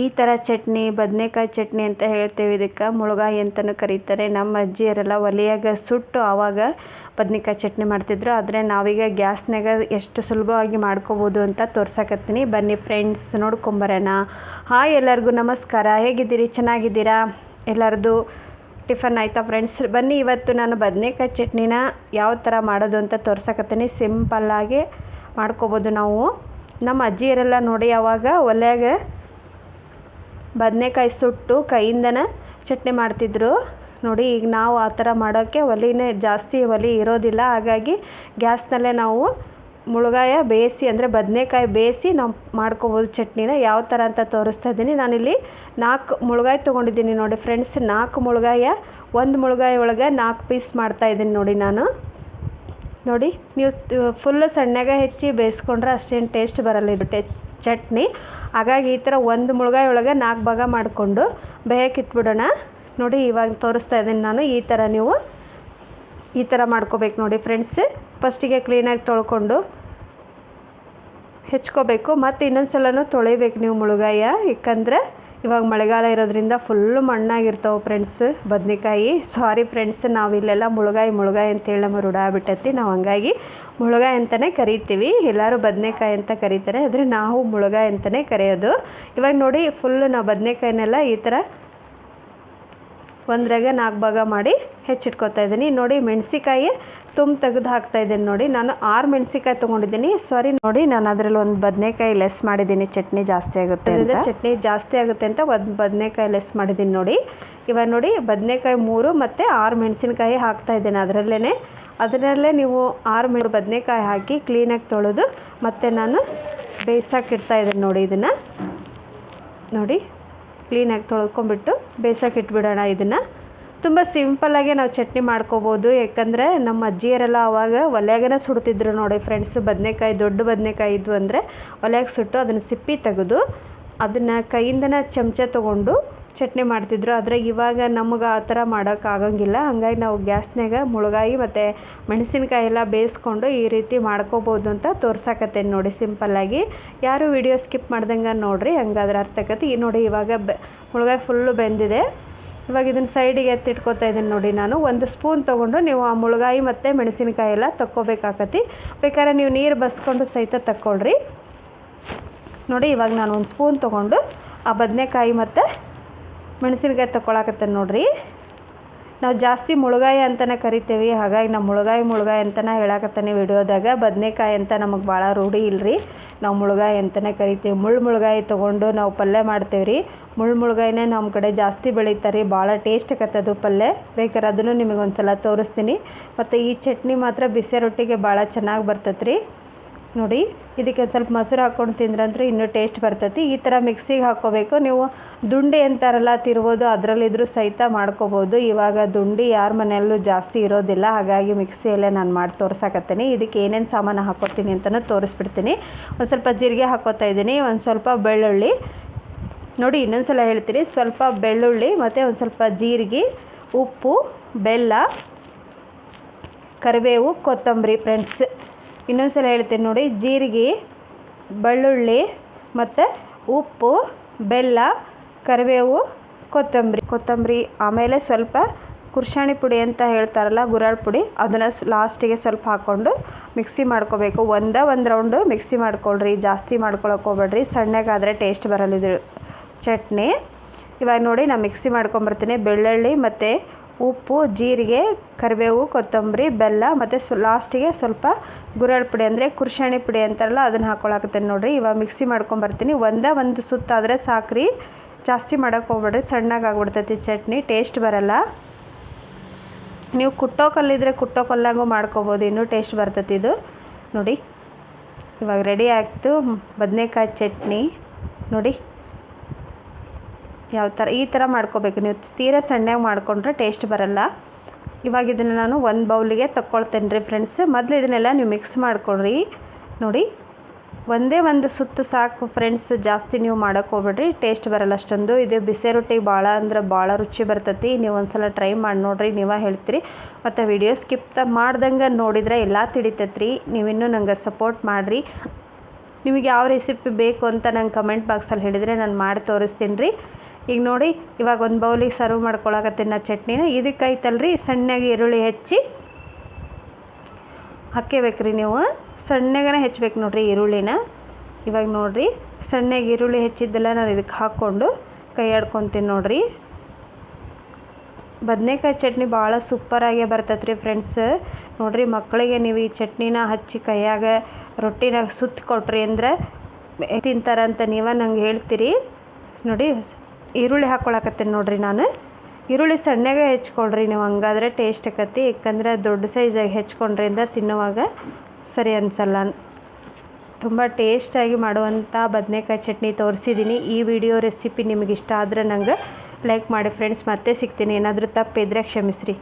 ಈ ಥರ ಚಟ್ನಿ, ಬದನೆಕಾಯಿ ಚಟ್ನಿ ಅಂತ ಹೇಳ್ತೇವೆ. ಇದಕ್ಕೆ ಮುಳುಗಾಯಿ ಅಂತಲೂ ಕರೀತಾರೆ. ನಮ್ಮ ಅಜ್ಜಿಯರೆಲ್ಲ ಒಲೆಯಾಗ ಸುಟ್ಟು ಆವಾಗ ಬದನೆಕಾಯಿ ಚಟ್ನಿ ಮಾಡ್ತಿದ್ರು. ಆದರೆ ನಾವೀಗ ಗ್ಯಾಸ್ನಾಗ ಎಷ್ಟು ಸುಲಭವಾಗಿ ಮಾಡ್ಕೋಬೋದು ಅಂತ ತೋರ್ಸಕತ್ತೀನಿ. ಬನ್ನಿ ಫ್ರೆಂಡ್ಸ್ ನೋಡ್ಕೊಂಬರೋಣ. ಹಾಯ್ ಎಲ್ಲರಿಗೂ ನಮಸ್ಕಾರ. ಹೇಗಿದ್ದೀರಿ? ಚೆನ್ನಾಗಿದ್ದೀರಾ? ಎಲ್ಲರದು ಟಿಫನ್ ಆಯಿತಾ ಫ್ರೆಂಡ್ಸ್ ಬನ್ನಿ, ಇವತ್ತು ನಾನು ಬದನೆಕಾಯಿ ಚಟ್ನಿನ ಯಾವ ಥರ ಮಾಡೋದು ಅಂತ ತೋರ್ಸಕತ್ತೀನಿ. ಸಿಂಪಲ್ಲಾಗಿ ಮಾಡ್ಕೋಬೋದು ನಾವು. ನಮ್ಮ ಅಜ್ಜಿಯರೆಲ್ಲ ನೋಡಿ, ಆವಾಗ ಒಲೆಯಾಗ ಬದನೆಕಾಯಿ ಸುಟ್ಟು ಕೈಯಿಂದನೇ ಚಟ್ನಿ ಮಾಡ್ತಿದ್ದರು ನೋಡಿ, ಈಗ ನಾವು ಆ ಥರ ಮಾಡೋಕ್ಕೆ ಒಲೆನೇ ಜಾಸ್ತಿ ಒಲೆ ಇರೋದಿಲ್ಲ. ಹಾಗಾಗಿ ಗ್ಯಾಸ್ನಲ್ಲೇ ನಾವು ಮುಳುಗಾಯ ಬೇಯಿಸಿ, ಅಂದರೆ ಬದನೆಕಾಯಿ ಬೇಯಿಸಿ ನಾವು ಮಾಡ್ಕೋಬೋದು ಚಟ್ನಿನ. ಯಾವ ಥರ ಅಂತ ತೋರಿಸ್ತಾ ಇದ್ದೀನಿ. ನಾನಿಲ್ಲಿ ನಾಲ್ಕು ಮುಳುಗಾಯಿ ತೊಗೊಂಡಿದ್ದೀನಿ ನೋಡಿ ಫ್ರೆಂಡ್ಸ್. ನಾಲ್ಕು ಮುಳುಗಾಯ, ಒಂದು ಮುಳುಗಾಯಿ ಒಳಗೆ ನಾಲ್ಕು ಪೀಸ್ ಮಾಡ್ತಾಯಿದ್ದೀನಿ ನೋಡಿ ನಾನು. ನೋಡಿ, ನೀವು ಫುಲ್ಲು ಸಣ್ಣಗೆ ಹೆಚ್ಚಿ ಬೇಯಿಸ್ಕೊಂಡ್ರೆ ಅಷ್ಟೇನು ಟೇಸ್ಟ್ ಬರಲ್ಲ ಇದು. ಟೇ ಚಟ್ನಿ. ಹಾಗಾಗಿ ಈ ಥರ ಒಂದು ಮುಳುಗಾಯಿ ಒಳಗೆ ನಾಲ್ಕು ಭಾಗ ಮಾಡಿಕೊಂಡು ಬೇಯಕ್ಕೆ ಇಟ್ಬಿಡೋಣ. ನೋಡಿ, ಇವಾಗ ತೋರಿಸ್ತಾ ಇದ್ದೀನಿ ನಾನು ಈ ಥರ ನೀವು ಈ ಥರ ಮಾಡ್ಕೋಬೇಕು ನೋಡಿ ಫ್ರೆಂಡ್ಸ್. ಫಸ್ಟಿಗೆ ಕ್ಲೀನಾಗಿ ತೊಳ್ಕೊಂಡು ಹೆಚ್ಕೋಬೇಕು. ಮತ್ತು ಇನ್ನೊಂದು ಸಲನೂ ತೊಳಿಬೇಕು ನೀವು ಮುಳುಗಾಯ. ಯಾಕಂದರೆ ಇವಾಗ ಮಳೆಗಾಲ ಇರೋದ್ರಿಂದ ಫುಲ್ಲು ಮಣ್ಣಾಗಿರ್ತಾವೆ ಫ್ರೆಂಡ್ಸ್ ಬದನೆಕಾಯಿ. ಸಾರಿ ಫ್ರೆಂಡ್ಸ್ ನಾವು ಇಲ್ಲೆಲ್ಲ ಮುಳುಗಾಯಿ ಮುಳುಗಾಯಿ ಅಂತೇಳಿ ನಮ್ಮ ರೂಢ ಆಗ್ಬಿಟ್ಟೈತಿ. ನಾವು ಹಂಗಾಗಿ ಮುಳುಗಾಯಿ ಅಂತಲೇ ಕರಿತೀವಿ. ಎಲ್ಲರೂ ಬದನೆಕಾಯಿ ಅಂತ ಕರೀತಾರೆ. ಆದರೆ ನಾವು ಮುಳುಗಾಯಿ ಅಂತಲೇ ಕರೆಯೋದು. ಇವಾಗ ನೋಡಿ ಫುಲ್ಲು ನಾವು ಬದನೆಕಾಯಿನೆಲ್ಲ ಈ ಥರ ಒಂದ್ರಾಗೆ ನಾಲ್ಕು ಭಾಗ ಮಾಡಿ ಹೆಚ್ಚಿಟ್ಕೊತಾ ಇದ್ದೀನಿ. ನೋಡಿ ಮೆಣಸಿಕಾಯಿ ತುಂಬ ತೆಗೆದು ಹಾಕ್ತಾ ಇದ್ದೀನಿ ನೋಡಿ. ನಾನು ಆರು ಮೆಣಸಿಕಾಯಿ ತೊಗೊಂಡಿದ್ದೀನಿ. ಸಾರಿ ನೋಡಿ ನಾನು ಅದರಲ್ಲಿ ಒಂದು ಬದನೆಕಾಯಿ ಲೆಸ್ ಮಾಡಿದ್ದೀನಿ. ಚಟ್ನಿ ಜಾಸ್ತಿ ಆಗುತ್ತೆ ಚಟ್ನಿ ಜಾಸ್ತಿ ಆಗುತ್ತೆ ಅಂತ ಒಂದು ಬದನೆಕಾಯಿ ಲೆಸ್ ಮಾಡಿದ್ದೀನಿ ನೋಡಿ. ಇವಾಗ ನೋಡಿ ಬದನೆಕಾಯಿ ಮೂರು ಮತ್ತು ಆರು ಮೆಣಸಿನಕಾಯಿ ಹಾಕ್ತಾ ಇದ್ದೀನಿ ಅದರಲ್ಲೇ ಅದರಲ್ಲೇ ನೀವು ಆರು ಮೂರು ಬದನೆಕಾಯಿ ಹಾಕಿ ಕ್ಲೀನಾಗಿ ತೊಳೆದು ಮತ್ತು ನಾನು ಬೇಯಿಸೋಕೆ ಇಡ್ತಾ ಇದ್ದೀನಿ ನೋಡಿ ಇದನ್ನು. ನೋಡಿ ಕ್ಲೀನಾಗಿ ತೊಳ್ಕೊಂಬಿಟ್ಟು ಬೇಯಿಸೋಕೆ ಇಟ್ಬಿಡೋಣ ಇದನ್ನು. ತುಂಬ ಸಿಂಪಲ್ಲಾಗೆ ನಾವು ಚಟ್ನಿ ಮಾಡ್ಕೋಬೋದು. ಯಾಕಂದರೆ ನಮ್ಮ ಅಜ್ಜಿಯರೆಲ್ಲ ಆವಾಗ ಒಲೆಯಾಗನೇ ಸುಡ್ತಿದ್ರು ನೋಡಿ ಫ್ರೆಂಡ್ಸ್. ಬದನೆಕಾಯಿ, ದೊಡ್ಡ ಬದನೆಕಾಯಿ ಇದ್ವು ಅಂದರೆ ಒಲೆಯಾಗೆ ಸುಟ್ಟು ಅದನ್ನು ಸಿಪ್ಪಿ ತೆಗೆದು ಅದನ್ನು ಕೈಯಿಂದನೇ ಚಮಚ ತೊಗೊಂಡು ಚಟ್ನಿ ಮಾಡ್ತಿದ್ರು. ಆದರೆ ಇವಾಗ ನಮಗೆ ಆ ಥರ ಮಾಡೋಕ್ಕಾಗಂಗಿಲ್ಲ ಹಂಗಾಗಿ ನಾವು ಗ್ಯಾಸ್ನಾಗ ಮುಳುಗಾಯಿ ಮತ್ತು ಮೆಣಸಿನ್ಕಾಯಿ ಎಲ್ಲ ಬೇಯಿಸ್ಕೊಂಡು ಈ ರೀತಿ ಮಾಡ್ಕೋಬೋದು ಅಂತ ತೋರ್ಸಕತ್ತೇನೆ ನೋಡಿ ಸಿಂಪಲ್ಲಾಗಿ ಯಾರು ವಿಡಿಯೋ ಸ್ಕಿಪ್ ಮಾಡ್ದಂಗೆ ನೋಡಿರಿ, ಹಂಗಾದ್ರೆ ಅರ್ಥ ಆಕತಿ ನೋಡಿ ಇವಾಗ ಬೆ, ಮುಳುಗಾಯಿ ಫುಲ್ಲು ಬೆಂದಿದೆ. ಇವಾಗ ಇದನ್ನು ಸೈಡಿಗೆ ಎತ್ತಿಟ್ಕೊತಾ ಇದ್ದೀನಿ ನೋಡಿ ನಾನು. ಒಂದು ಸ್ಪೂನ್ ತೊಗೊಂಡು ನೀವು ಆ ಮುಳುಗಾಯಿ ಮತ್ತು ಮೆಣಸಿನಕಾಯಿ ಎಲ್ಲ ತಕ್ಕೋಬೇಕಾಕತಿ ಬೇಕಾದ್ರೆ ನೀವು ನೀರು ಬಸ್ಕೊಂಡು ಸಹಿತ ತಕ್ಕೊಳ್ರಿ. ನೋಡಿ ಇವಾಗ ನಾನು ಒಂದು ಸ್ಪೂನ್ ತೊಗೊಂಡು ಆ ಬದನೆಕಾಯಿ ಮತ್ತು ಮೆಣಸಿನ್ಕಾಯಿ ತಗೊಳಕತ್ತೇನೆ ನೋಡಿರಿ. ನಾವು ಜಾಸ್ತಿ ಮುಳುಗಾಯಿ ಅಂತಲೇ ಕರಿತೇವೆ, ಹಾಗಾಗಿ ನಾವು ಮುಳುಗಾಯಿ ಮುಳುಗಾಯಿ ಅಂತಲೇ ಹೇಳಕತ್ತಾನೆ ವಿಡಿಯೋದಾಗ. ಬದನೆಕಾಯಿ ಅಂತ ನಮಗೆ ಭಾಳ ರೂಢಿ ಇಲ್ಲರಿ ನಾವು ಮುಳುಗಾಯಿ ಅಂತಲೇ ಕರಿತೀವಿ. ಮುಳ್ಳು ಮುಳುಗಾಯಿ ತೊಗೊಂಡು ನಾವು ಪಲ್ಯ ಮಾಡ್ತೇವೆ ರೀ. ಮುಳ್ಳು ಮುಳುಗಾಯಿನೇ ನಮ್ಮ ಕಡೆ ಜಾಸ್ತಿ ಬೆಳೀತಾರೆ ರೀ ಭಾಳ ಟೇಸ್ಟ್ ಕತ್ತದು ಪಲ್ಯ. ಬೇಕಾದ್ರೆ ಅದನ್ನು ನಿಮಗೆ ಒಂದು ಸಲ ತೋರಿಸ್ತೀನಿ. ಮತ್ತು ಈ ಚಟ್ನಿ ಮಾತ್ರ ಬಿಸಿ ರೊಟ್ಟಿಗೆ ಭಾಳ ಚೆನ್ನಾಗಿ ಬರ್ತೈತೆ ನೋಡಿ, ಇದಕ್ಕೆ ಒಂದು ಸ್ವಲ್ಪ ಮೊಸರು ಹಾಕ್ಕೊಂಡು ತಿಂದ್ರಂದ್ರೆ ಇನ್ನೂ ಟೇಸ್ಟ್ ಬರ್ತೈತಿ. ಈ ಥರ ಮಿಕ್ಸಿಗೆ ಹಾಕ್ಕೋಬೇಕು. ನೀವು ದುಂಡಿ ಅಂತಾರಲ್ಲ ತಿರ್ಬೋದು ಅದರಲ್ಲಿದ್ದರೂ ಸಹಿತ ಮಾಡ್ಕೋಬೋದು. ಇವಾಗ ದುಂಡಿ ಯಾರ ಮನೆಯಲ್ಲೂ ಜಾಸ್ತಿ ಇರೋದಿಲ್ಲ. ಹಾಗಾಗಿ ಮಿಕ್ಸಿಯಲ್ಲೇ ನಾನು ಮಾಡಿ ತೋರ್ಸಕತ್ತೀನಿ. ಇದಕ್ಕೆ ಏನೇನು ಸಾಮಾನು ಹಾಕೋತೀನಿ ಅಂತಲೂ ತೋರಿಸ್ಬಿಡ್ತೀನಿ. ಒಂದು ಸ್ವಲ್ಪ ಜೀರಿಗೆ ಹಾಕೋತಾ ಇದ್ದೀನಿ. ಒಂದು ಸ್ವಲ್ಪ ಬೆಳ್ಳುಳ್ಳಿ. ನೋಡಿ ಇನ್ನೊಂದು ಸಲ ಹೇಳ್ತೀನಿ. ಸ್ವಲ್ಪ ಬೆಳ್ಳುಳ್ಳಿ ಮತ್ತು ಒಂದು ಸ್ವಲ್ಪ ಜೀರಿಗೆ, ಉಪ್ಪು, ಬೆಲ್ಲ, ಕರಿಬೇವು, ಕೊತ್ತಂಬರಿ, ಫ್ರೆಂಡ್ಸ್. ಇನ್ನೊಂದು ಸಲ ಹೇಳ್ತೀನಿ ನೋಡಿ, ಜೀರಿಗೆ, ಬೆಳ್ಳುಳ್ಳಿ ಮತ್ತು ಉಪ್ಪು, ಬೆಲ್ಲ, ಕರಿಬೇವು, ಕೊತ್ತಂಬರಿ. ಕೊತ್ತಂಬರಿ ಆಮೇಲೆ ಸ್ವಲ್ಪ ಕುರ್ಷಾಣಿ ಪುಡಿ ಅಂತ ಹೇಳ್ತಾರಲ್ಲ, ಗುರಾಳ್ ಪುಡಿ, ಅದನ್ನು ಲಾಸ್ಟಿಗೆ ಸ್ವಲ್ಪ ಹಾಕ್ಕೊಂಡು ಮಿಕ್ಸಿ ಮಾಡ್ಕೋಬೇಕು. ಒಂದೇ ಒಂದು ರೌಂಡು ಮಿಕ್ಸಿ ಮಾಡ್ಕೊಳ್ರಿ, ಜಾಸ್ತಿ ಮಾಡ್ಕೊಳಕ್ಕೆ ಹೋಗ್ಬೇಡ್ರಿ. ಸಣ್ಣಗಾದರೆ ಟೇಸ್ಟ್ ಬರಲಿದ್ರು ಚಟ್ನಿ. ಇವಾಗ ನೋಡಿ, ನಾನು ಮಿಕ್ಸಿ ಮಾಡ್ಕೊಂಬರ್ತೀನಿ. ಬೆಳ್ಳುಳ್ಳಿ ಮತ್ತು ಉಪ್ಪು, ಜೀರಿಗೆ, ಕರಿಬೇವು, ಕೊತ್ತಂಬರಿ, ಬೆಲ್ಲ ಮತ್ತು ಸು ಲಾಸ್ಟಿಗೆ ಸ್ವಲ್ಪ ಗುರೆಳ್ ಪುಡಿ ಅಂದರೆ ಕುರ್ಶಾಣಿ ಪುಡಿ ಅಂತಾರಲ್ಲ, ಅದನ್ನು ಹಾಕ್ಕೊಳಕತ್ತೇನೆ ನೋಡಿರಿ. ಇವಾಗ ಮಿಕ್ಸಿ ಮಾಡ್ಕೊಂಬರ್ತೀನಿ. ಒಂದೇ ಒಂದು ಸುತ್ತಾದರೆ ಸಾಕ್ರಿ. ಜಾಸ್ತಿ ಮಾಡೋಕೆ ಹೋಗ್ಬೇಡ್ರಿ. ಸಣ್ಣಗೆ ಆಗ್ಬಿಡ್ತೈತಿ ಚಟ್ನಿ. ಟೇಸ್ಟ್ ಬರಲ್ಲ. ನೀವು ಕುಟ್ಟೋ ಕಲ್ಲಿದ್ರೆ ಕುಟ್ಟೋ ಕಲ್ಲಾಗೂ ಮಾಡ್ಕೋಬೋದು. ಇನ್ನೂ ಟೇಸ್ಟ್ ಬರ್ತೈತಿ ಇದು. ನೋಡಿ. ಇವಾಗ ರೆಡಿ ಆಯಿತು ಬದನೆಕಾಯಿ ಚಟ್ನಿ. ನೋಡಿ. ಯಾವ ಥರ ಈ ಥರ ಮಾಡ್ಕೋಬೇಕು. ನೀವು ತೀರ ಸಣ್ಣಗೆ ಮಾಡಿಕೊಂಡ್ರೆ ಟೇಸ್ಟ್ ಬರಲ್ಲ. ಇವಾಗ ಇದನ್ನು ನಾನು ಒಂದು ಬೌಲಿಗೆ ತಗೊಳ್ತೇನೆ ರೀ ಫ್ರೆಂಡ್ಸ್. ಮೊದಲು ಇದನ್ನೆಲ್ಲ ನೀವು ಮಿಕ್ಸ್ ಮಾಡ್ಕೊಳ್ರಿ. ನೋಡಿ, ಒಂದೇ ಒಂದು ಸುತ್ತು ಸಾಕು ಫ್ರೆಂಡ್ಸ್. ಜಾಸ್ತಿ ನೀವು ಮಾಡೋಕ್ಕೆ ಹೋಗ್ಬೇಡ್ರಿ. ಟೇಸ್ಟ್ ಬರಲ್ಲ ಅಷ್ಟೊಂದು. ಇದು ಬಿಸಿ ರೊಟ್ಟಿ ಭಾಳ ಅಂದ್ರೆ ಭಾಳ ರುಚಿ ಬರ್ತೈತಿ. ನೀವು ಒಂದ್ಸಲ ಟ್ರೈ ಮಾಡಿ ನೋಡಿರಿ, ನೀವೇ ಹೇಳ್ತೀರಿ. ಮತ್ತು ವಿಡಿಯೋ ಸ್ಕಿಪ್ ಮಾಡ್ದಂಗೆ ನೋಡಿದರೆ ಎಲ್ಲ ತಿಳಿತೈತ್ರಿ. ನೀವಿನ್ನೂ ನಂಗೆ ಸಪೋರ್ಟ್ ಮಾಡಿರಿ. ನಿಮಗೆ ಯಾವ ರೆಸಿಪಿ ಬೇಕು ಅಂತ ನಂಗೆ ಕಮೆಂಟ್ ಬಾಕ್ಸಲ್ಲಿ ಹೇಳಿದರೆ ನಾನು ಮಾಡಿ ತೋರಿಸ್ತೀನಿ ರೀ. ಈಗ ನೋಡಿ, ಇವಾಗ ಒಂದು ಬೌಲಿಗೆ ಸರ್ವ್ ಮಾಡ್ಕೊಳಕತ್ತೀನಿ ನಾ ಚಟ್ನಿನ ಇದಕ್ಕೈತಲ್ರಿ ಸಣ್ಣಗೆ ಈರುಳ್ಳಿ ಹೆಚ್ಚಿ ಹಾಕ್ಕೋಬೇಕ್ರಿ ನೀವು. ಸಣ್ಣಗನೇ ಹೆಚ್ಚಬೇಕು ನೋಡಿರಿ ಈರುಳ್ಳಿನ. ಇವಾಗ ನೋಡಿರಿ, ಸಣ್ಣಗೆ ಈರುಳ್ಳಿ ಹೆಚ್ಚಿದ್ದೆಲ್ಲ ನಾನು ಇದಕ್ಕೆ ಹಾಕ್ಕೊಂಡು ಕೈ ಆಡ್ಕೊತೀನಿ ನೋಡಿರಿ. ಬದನೇಕಾಯಿ ಚಟ್ನಿ ಭಾಳ ಸೂಪರಾಗೇ ಬರ್ತೈತೆ ರೀ ಫ್ರೆಂಡ್ಸ್ ನೋಡಿರಿ, ಮಕ್ಕಳಿಗೆ ನೀವು ಈ ಚಟ್ನಿನ ಹಚ್ಚಿ ಕೈಯಾಗ ರೊಟ್ಟಿನಾಗ ಸುತ್ತಿ ಕೊಟ್ರಿ ಅಂದ್ರೆ ತಿಂತಾರಂತ ನೀವ ನಂಗೆ ಹೇಳ್ತೀರಿ. ನೋಡಿ ಈರುಳ್ಳಿ ಹಾಕ್ಕೊಳಕತ್ತೀನಿ ನೋಡಿರಿ ನಾನು. ಈರುಳ್ಳಿ ಸಣ್ಣಗೆ ಹೆಚ್ಕೊಳ್ರಿ ನೀವು, ಹಂಗಾದ್ರೆ ಟೇಸ್ಟ್ ಆಕತಿ. ಯಾಕಂದ್ರೆ ದೊಡ್ಡ ಸೈಜಾಗಿ ಹೆಚ್ಕೊಂಡ್ರಿಂದ ತಿನ್ನುವಾಗ ಸರಿ ಅನ್ಸಲ್ಲ. ತುಂಬ ಟೇಸ್ಟಾಗಿ ಮಾಡುವಂಥ ಬದನೆಕಾಯಿ ಚಟ್ನಿ ತೋರಿಸಿದ್ದೀನಿ ಈ ವಿಡಿಯೋ ರೆಸಿಪಿ ನಿಮಗೆ ಇಷ್ಟ ಆದರೆ ನಂಗೆ ಲೈಕ್ ಮಾಡಿ ಫ್ರೆಂಡ್ಸ್ ಮತ್ತೆ ಸಿಗ್ತೀನಿ. ಏನಾದರೂ ತಪ್ಪಿದ್ರೆ ಕ್ಷಮಿಸ್ರಿ.